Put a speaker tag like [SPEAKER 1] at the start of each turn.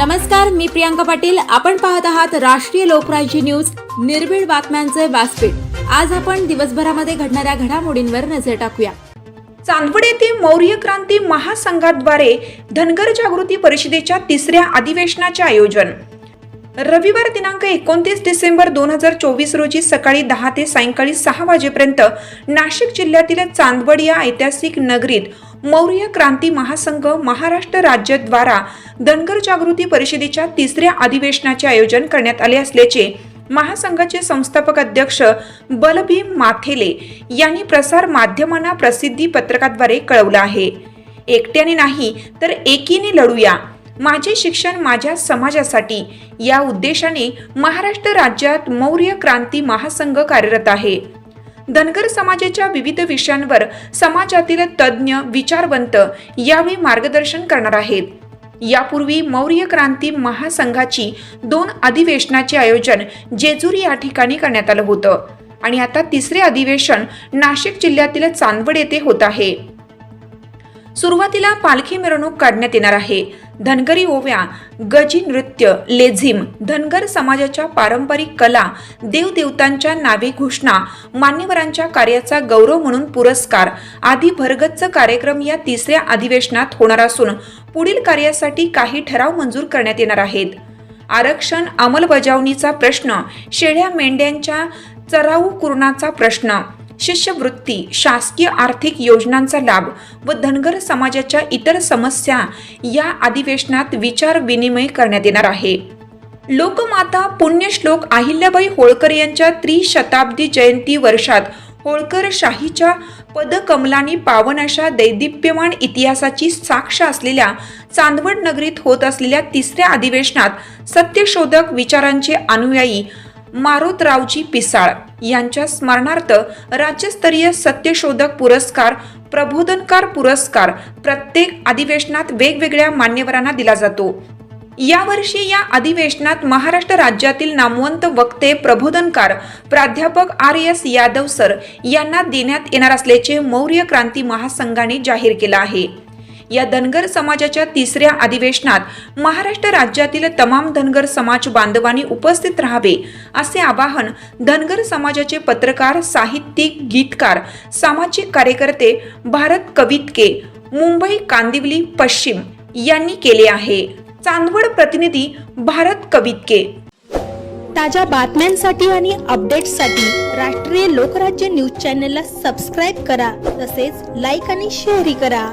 [SPEAKER 1] नमस्कार मी प्रियांका पाटील. आपण पाहत आहात राष्ट्रीय लोकराज्य न्यूज. निर्भीड बातम्यांचे व्यासपीठ. आज आपण दिवसभरामध्ये घडणाऱ्या घडामोडींवर नजर टाकूया.
[SPEAKER 2] चांदवड येथे मौर्य क्रांती महासंघाद्वारे धनगर जागृती परिषदेच्या तिसऱ्या अधिवेशनाचे आयोजन. रविवार दिनांक एकोणतीस डिसेंबर दोन हजार चोवीस रोजी सकाळी दहा ते सायंकाळी सहा वाजेपर्यंत नाशिक जिल्ह्यातील चांदवड या ऐतिहासिक नगरीत मौर्य क्रांती महासंघ महाराष्ट्र राज्याद्वारा धनगर जागृती परिषदेच्या तिसऱ्या अधिवेशनाचे आयोजन करण्यात आले असल्याचे महासंघाचे संस्थापक अध्यक्ष बलभीम माथेले यांनी प्रसार माध्यमांना प्रसिद्धी पत्रकाद्वारे कळवलं आहे. एकट्याने नाही तर एकीने लढूया. माझे शिक्षण माझ्या समाजासाठी. या उद्देशाने महाराष्ट्र राज्यात मौर्य क्रांती महासंघ कार्यरत आहे. धनगर समाजाच्या विविध विषयांवर समाजातील तज्ज्ञ विचारवंत यावेळी मार्गदर्शन करणार आहेत. यापूर्वी मौर्य क्रांती महासंघाची दोन अधिवेशनाचे आयोजन जेजुरी या ठिकाणी करण्यात आलं होतं. आणि आता तिसरे अधिवेशन नाशिक जिल्ह्यातील चांदवड येथे होत आहे. सुरुवातीला पालखी मिरवणूक काढण्यात येणार आहे. धनगरी ओव्या गजी नृत्य लेझिम धनगर समाजाच्या पारंपरिक कला देवदेवतांच्या नावे घोषणा मान्यवरांच्या कार्याचा गौरव म्हणून पुरस्कार आदी भरगच्च कार्यक्रम या तिसऱ्या अधिवेशनात होणार असून पुढील कार्यासाठी काही ठराव मंजूर करण्यात येणार आहेत. आरक्षण अंमलबजावणीचा प्रश्न शेळ्या मेंढ्यांच्या चराऊ कुरणाचा प्रश्न शिष्यवृत्ती शासकीय आर्थिक योजनांचा लाभ व धनगर समाजाच्या इतर समस्या या अधिवेशनात विचार विनिमय करण्यात येणार आहे. लोकमाता पुण्यश्लोक अहिल्याबाई होळकर यांच्या त्रिशताब्दी जयंती वर्षात होळकर शाहीच्या पदकमलानी पावन अशा दैदिप्यमान इतिहासाची साक्ष असलेल्या चांदवड नगरीत होत असलेल्या तिसऱ्या अधिवेशनात सत्यशोधक विचारांचे अनुयायी मारोतरावजी पिसाळ यांच्या स्मरणार्थ राज्यस्तरीय सत्यशोधक पुरस्कार प्रबोधनकार पुरस्कार प्रत्येक अधिवेशनात वेगवेगळ्या मान्यवरांना दिला जातो. यावर्षी या अधिवेशनात महाराष्ट्र राज्यातील नामवंत वक्ते प्रबोधनकार प्राध्यापक आर एस यादव सर यांना देण्यात येणार असल्याचे मौर्य क्रांती महासंघाने जाहीर केलं आहे. या धनगर समाजाच्या तिसऱ्या अधिवेशनात महाराष्ट्र राज्यातील तमाम धनगर समाज बांधवांनी उपस्थित राहावे असे आवाहन धनगर समाजाचे पत्रकार साहित्यिक गीतकार सामाजिक कार्यकर्ते भारत कवितके मुंबई कांदिवली पश्चिम यांनी केले आहे. चांदवड प्रतिनिधी भारत कवितके.
[SPEAKER 3] ताज्या बातम्यांसाठी आणि अपडेट्ससाठी राष्ट्रीय लोकराज्य न्यूज चॅनलला सबस्क्राईब करा तसेच लाईक आणि शेअरही करा.